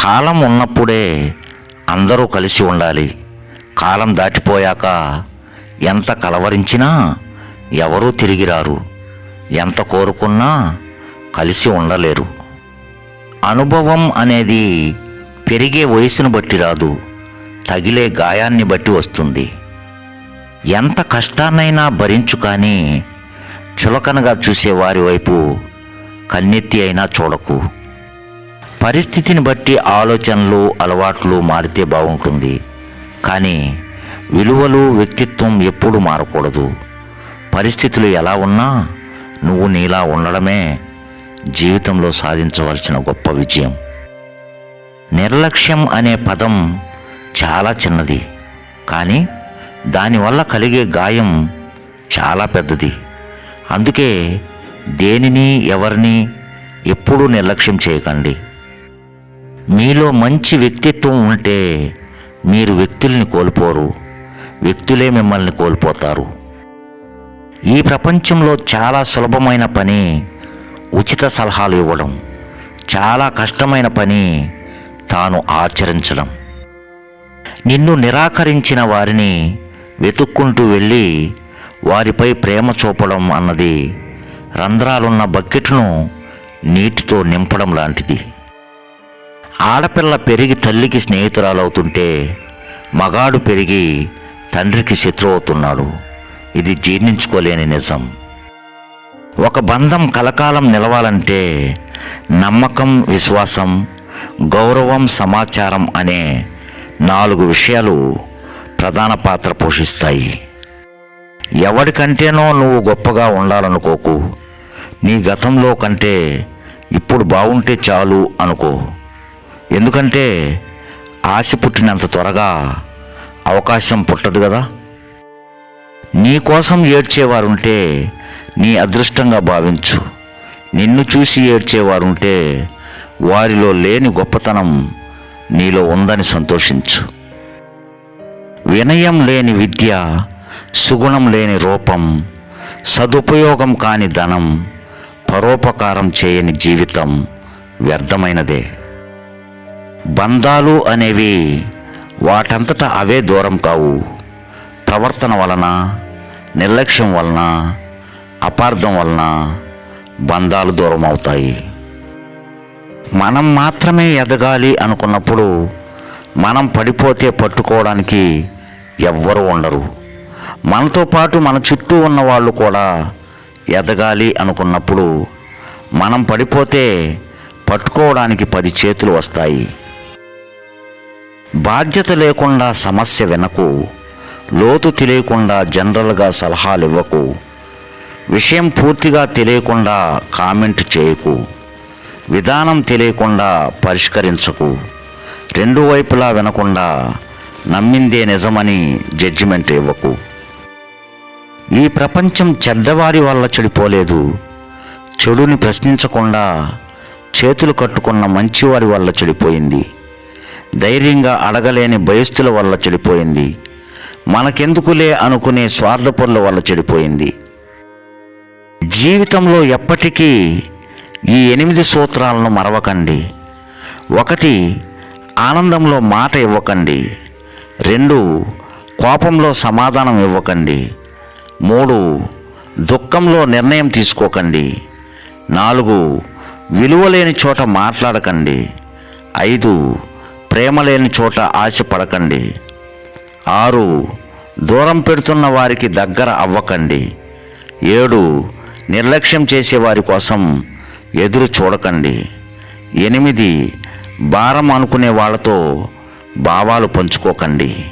కాలం ఉన్నప్పుడే అందరూ కలిసి ఉండాలి. కాలం దాటిపోయాక ఎంత కలవరించినా ఎవరూ తిరిగి రారు. ఎంత కోరుకున్నా కలిసి ఉండలేరు. అనుభవం అనేది పెరిగే వయసును బట్టి రాదు. తగిలే గాయాన్ని బట్టి వస్తుంది. ఎంత కష్టాన్నైనా భరించు కానీ చులకనగా చూసే వారి వైపు కన్నెత్తి అయినా చూడకు. పరిస్థితిని బట్టి ఆలోచనలు అలవాట్లు మారితే బాగుంటుంది. కానీ విలువలు వ్యక్తిత్వం ఎప్పుడు మారకూడదు. పరిస్థితులు ఎలా ఉన్నా నువ్వు నీలా ఉండడమే జీవితంలో సాధించవలసిన గొప్ప విజయం. నిర్లక్ష్యం అనే పదం చాలా చిన్నది. కానీ దానివల్ల కలిగే గాయం చాలా పెద్దది. అందుకే దేనిని ఎవరిని ఎప్పుడూ నిర్లక్ష్యం చేయకండి. మీలో మంచి వ్యక్తిత్వం ఉంటే మీరు వ్యక్తుల్ని కోల్పోరు. వ్యక్తులే మిమ్మల్ని కోల్పోతారు. ఈ ప్రపంచంలో చాలా సులభమైన పని ఉచిత సలహాలు ఇవ్వడం. చాలా కష్టమైన పని తాను ఆచరించడం. నిన్ను నిరాకరించిన వారిని వెతుక్కుంటూ వెళ్ళి వారిపై ప్రేమ చూపడం అన్నది రంధ్రాలున్న బకెట్ను నీటితో నింపడం లాంటిది. ఆడపిల్ల పెరిగి తల్లికి స్నేహితురాలవుతుంటే మగాడు పెరిగి తండ్రికి శత్రువు అవుతున్నాడు ఇది జీర్ణించుకోలేని నిజం. ఒక బంధం కలకాలం నిలవాలంటే నమ్మకం విశ్వాసం గౌరవం సమాచారం అనే నాలుగు విషయాలు ప్రధాన పాత్ర పోషిస్తాయి. ఎవరికంటేనో నువ్వు గొప్పగా ఉండాలనుకోకు. నీ గతంలో కంటే ఇప్పుడు బాగుంటే చాలు అనుకో. ఎందుకంటే ఆశ పుట్టినంత త్వరగా అవకాశం పుట్టదు కదా. నీ కోసం ఏడ్చేవారుంటే నీ అదృష్టంగా భావించు. నిన్ను చూసి ఏడ్చేవారుంటే వారిలో లేని గొప్పతనం నీలో ఉందని సంతోషించు. వినయం లేని విద్య సుగుణం లేని రూపం సదుపయోగం కాని ధనం పరోపకారం చేయని జీవితం వ్యర్థమైనదే. బంధాలు అనేవి వాటంతట అవే దూరం కావు. ప్రవర్తన వలన నిర్లక్ష్యం వలన అపార్థం వలన బంధాలు దూరం అవుతాయి. మనం మాత్రమే ఎదగాలి అనుకున్నప్పుడు మనం పడిపోతే పట్టుకోవడానికి ఎవ్వరూ ఉండరు. మనతో పాటు మన చుట్టూ ఉన్న వాళ్ళు కూడా ఎదగాలి అనుకున్నప్పుడు మనం పడిపోతే పట్టుకోవడానికి పది చేతులు వస్తాయి. బాధ్యత లేకుండా సమస్య వినకు లోతు తెలియకుండా జనరల్గా సలహాలు ఇవ్వకు విషయం పూర్తిగా తెలియకుండా కామెంట్ చేయకు విధానం తెలియకుండా పరిష్కరించకు. రెండు వైపులా వినకుండా నమ్మిందే నిజమని జడ్జిమెంట్ ఇవ్వకు. ఈ ప్రపంచం చెడ్డవారి వల్ల చెడిపోలేదు. చెడుని ప్రశ్నించకుండా చేతులు కట్టుకున్న మంచివారి వల్ల చెడిపోయింది. ధైర్యంగా అడగలేని భయస్థుల వల్ల చెడిపోయింది. మనకెందుకులే అనుకునే స్వార్థపరుల వల్ల చెడిపోయింది. జీవితంలో ఎప్పటికీ ఈ ఎనిమిది సూత్రాలను మరవకండి. ఒకటి ఆనందంలో మాట ఇవ్వకండి. రెండు కోపంలో సమాధానం ఇవ్వకండి. మూడు దుఃఖంలో నిర్ణయం తీసుకోకండి. నాలుగు విలువలేని చోట మాట్లాడకండి. ఐదు ప్రేమ లేని చోట ఆశపడకండి. ఆరు దూరం పెడుతున్న వారికి దగ్గర అవ్వకండి. ఏడు నిర్లక్ష్యం చేసే వారి కోసం ఎదురు చూడకండి. ఎనిమిది భారం అనుకునే వాళ్ళతో భావాలు పంచుకోకండి.